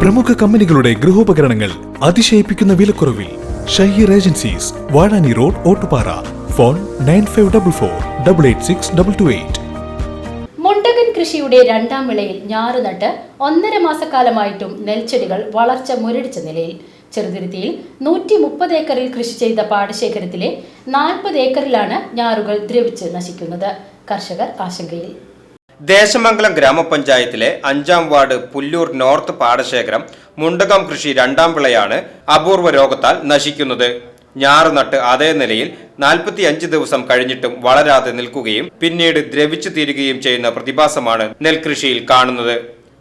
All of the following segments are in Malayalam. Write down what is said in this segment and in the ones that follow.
പ്രമുഖ കമ്പനികളുടെ ഗൃഹോപകരണങ്ങൾ അതിശയിപ്പിക്കുന്ന വിലക്കുറവിൽ Shaheer agencies Vazhani road Ottupara. Phone nine five double four double eight six double two eight. മുണ്ടകൻ കൃഷിയുടെ രണ്ടാം വിളയിൽ ഞാറ് നട്ട് ഒന്നര മാസക്കാലമായിട്ടും നെൽച്ചെടികൾ വളർച്ച മുരടിച്ച നിലയിൽ ചെറുതുരുത്തിയിൽ നൂറ്റി മുപ്പത് ഏക്കറിൽ കൃഷി ചെയ്ത പാടശേഖരത്തിലെ നാൽപ്പത് ഏക്കറിലാണ് ഞാറുകൾ ദ്രവിച്ച് നശിക്കുന്നത്. കർഷകർ ആശങ്കയിൽ. ദേശമംഗലം ഗ്രാമപഞ്ചായത്തിലെ അഞ്ചാം വാർഡ് പുല്ലൂർ നോർത്ത് പാടശേഖരം മുണ്ടകം കൃഷി രണ്ടാം വിളയാണ് അപൂർവ രോഗത്താൽ നശിക്കുന്നത്. ഞാറ് നട്ട് അതേ നിലയിൽ നാൽപ്പത്തി അഞ്ച് ദിവസം കഴിഞ്ഞിട്ടും വളരാതെ നിൽക്കുകയും പിന്നീട് ദ്രവിച്ചു തീരുകയും ചെയ്യുന്ന പ്രതിഭാസമാണ് നെൽകൃഷിയിൽ കാണുന്നത്.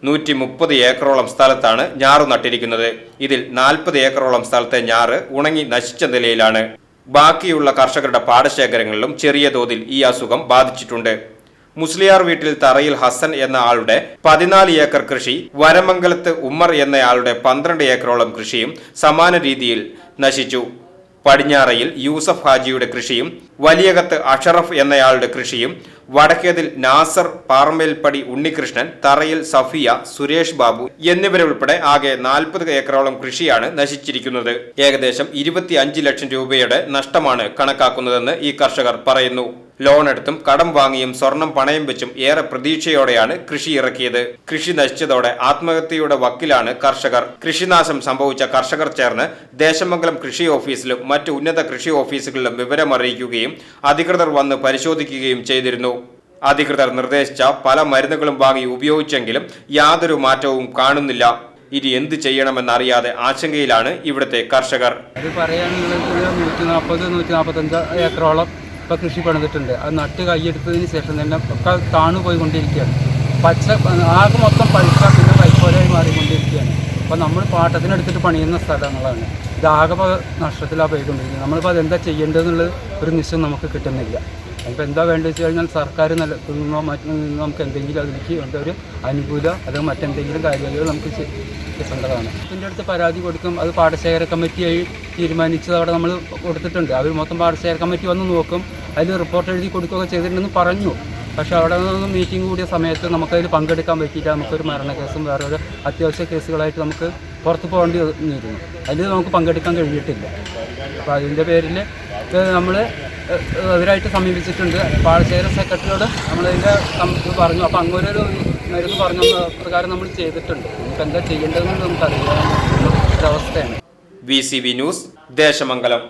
നൂറ്റി മുപ്പത് ഏക്കറോളം സ്ഥലത്താണ് ഞാറു നട്ടിരിക്കുന്നത്. ഇതിൽ നാൽപ്പത് ഏക്കറോളം സ്ഥലത്തെ ഞാറ് ഉണങ്ങി നശിച്ച നിലയിലാണ്. ബാക്കിയുള്ള കർഷകരുടെ പാടശേഖരങ്ങളിലും ചെറിയ തോതിൽ ഈ അസുഖം ബാധിച്ചിട്ടുണ്ട്. മുസ്ലിയാർ വീട്ടിൽ തറയിൽ ഹസൻ എന്ന ആളുടെ പതിനാല് ഏക്കർ കൃഷി വരമംഗലത്ത് ഉമ്മർ എന്നയാളുടെ പന്ത്രണ്ട് ഏക്കറോളം കൃഷിയും സമാന രീതിയിൽ നശിച്ചു. പടിഞ്ഞാറയിൽ യൂസഫ് ഹാജിയുടെ കൃഷിയും വലിയകത്ത് അഷറഫ് എന്നയാളുടെ കൃഷിയും വടക്കേതിൽ നാസർ പാറമേൽപ്പടി ഉണ്ണികൃഷ്ണൻ തറയിൽ സഫിയ സുരേഷ് ബാബു എന്നിവരുൾപ്പെടെ ആകെ നാൽപ്പത് ഏക്കറോളം കൃഷിയാണ് നശിച്ചിരിക്കുന്നത്. ഏകദേശം ഇരുപത്തി ലക്ഷം രൂപയുടെ നഷ്ടമാണ് കണക്കാക്കുന്നതെന്ന് ഈ കർഷകർ പറയുന്നു. ലോൺ എടുത്തും കടം വാങ്ങിയും സ്വർണം പണയം വെച്ചും ഏറെ പ്രതീക്ഷയോടെയാണ് കൃഷി ഇറക്കിയത്. കൃഷി നശിച്ചതോടെ ആത്മഹത്യയുടെ വക്കിലാണ് കർഷകർ. കൃഷിനാശം സംഭവിച്ച കർഷകർ ചേർന്ന് ദേശമംഗലം കൃഷി ഓഫീസിലും മറ്റ് ഉന്നത കൃഷി ഓഫീസുകളിലും വിവരമറിയിക്കുകയും അധികൃതർ വന്ന് പരിശോധിക്കുകയും ചെയ്തിരുന്നു. അധികൃതർ നിർദ്ദേശിച്ച പല മരുന്നുകളും വാങ്ങി ഉപയോഗിച്ചെങ്കിലും യാതൊരു മാറ്റവും കാണുന്നില്ല. ഇനി എന്ത് ചെയ്യണമെന്നറിയാതെ ആശങ്കയിലാണ് ഇവിടുത്തെ കർഷകർ. പറയാനുള്ളത് നൂറ്റി നാൽപ്പത് നൂറ്റി നാൽപ്പത്തഞ്ച് ഏക്കറോളം ഇപ്പോൾ കൃഷി പണിതിട്ടുണ്ട്. അത് നട്ട് കൈയെടുത്തതിന് ശേഷം തന്നെ ഒക്കെ താണു പോയിക്കൊണ്ടിരിക്കുകയാണ്. പച്ച ആകെ മൊത്തം പഴുക്ക പിന്നെ വൈക്കോലായി മാറിക്കൊണ്ടിരിക്കുകയാണ്. അപ്പോൾ നമ്മൾ പാട്ടത്തിനെടുത്തിട്ട് പണിയുന്ന സ്ഥലങ്ങളാണ്. ഇതാകെ നഷ്ടത്തിലാണ് പോയിക്കൊണ്ടിരിക്കുന്നത്. നമ്മളിപ്പോൾ അതെന്താ ചെയ്യേണ്ടതെന്നുള്ളത് ഒരു നിശ്ചയം നമുക്ക് കിട്ടുന്നില്ല. അപ്പോൾ എന്താ വേണ്ടത് വെച്ച് കഴിഞ്ഞാൽ സർക്കാർ നല്ല നമുക്ക് എന്തെങ്കിലും അതിലേക്ക് വേണ്ട ഒരു അനുകൂല അതോ മറ്റെന്തെങ്കിലും കാര്യങ്ങൾ നമുക്ക് കിട്ടേണ്ടതാണ് ഇതിന്റെ അടുത്ത് പരാതി കൊടുക്കും. അത് പാടശേഖര കമ്മിറ്റിയായി തീരുമാനിച്ചത് അവിടെ നമ്മൾ കൊടുത്തിട്ടുണ്ട്. അവർ മൊത്തം പാടശേഖര കമ്മിറ്റി വന്ന് നോക്കും. അതിൽ റിപ്പോർട്ട് എഴുതി കൊടുക്കുകയൊക്കെ ചെയ്തിട്ടുണ്ടെന്ന് പറഞ്ഞു. പക്ഷേ അവിടെ നിന്ന് മീറ്റിംഗ് കൂടിയ സമയത്ത് നമുക്കതിൽ പങ്കെടുക്കാൻ പറ്റിയില്ല. നമുക്കൊരു മരണക്കേസും വേറെ ഒരു അത്യാവശ്യ കേസുകളായിട്ട് നമുക്ക് പുറത്ത് പോകേണ്ടി വന്നിരുന്നു. അതിൽ നമുക്ക് പങ്കെടുക്കാൻ കഴിഞ്ഞിട്ടില്ല. അപ്പോൾ അതിന്റെ പേരിൽ നമ്മൾ അവരായിട്ട് സമീപിച്ചിട്ടുണ്ട്. പാടശേഖര സെക്രട്ടറിയോട് നമ്മളതിന്റെ പറഞ്ഞു. അപ്പോൾ അങ്ങനൊരു മരുന്ന് പറഞ്ഞ പ്രകാരം നമ്മൾ ചെയ്തിട്ടുണ്ട്. നമുക്ക് എന്താ ചെയ്യേണ്ടതെന്ന് നമുക്കറിയാം ഒരു അവസ്ഥയാണ്. V C V news Desamangalam.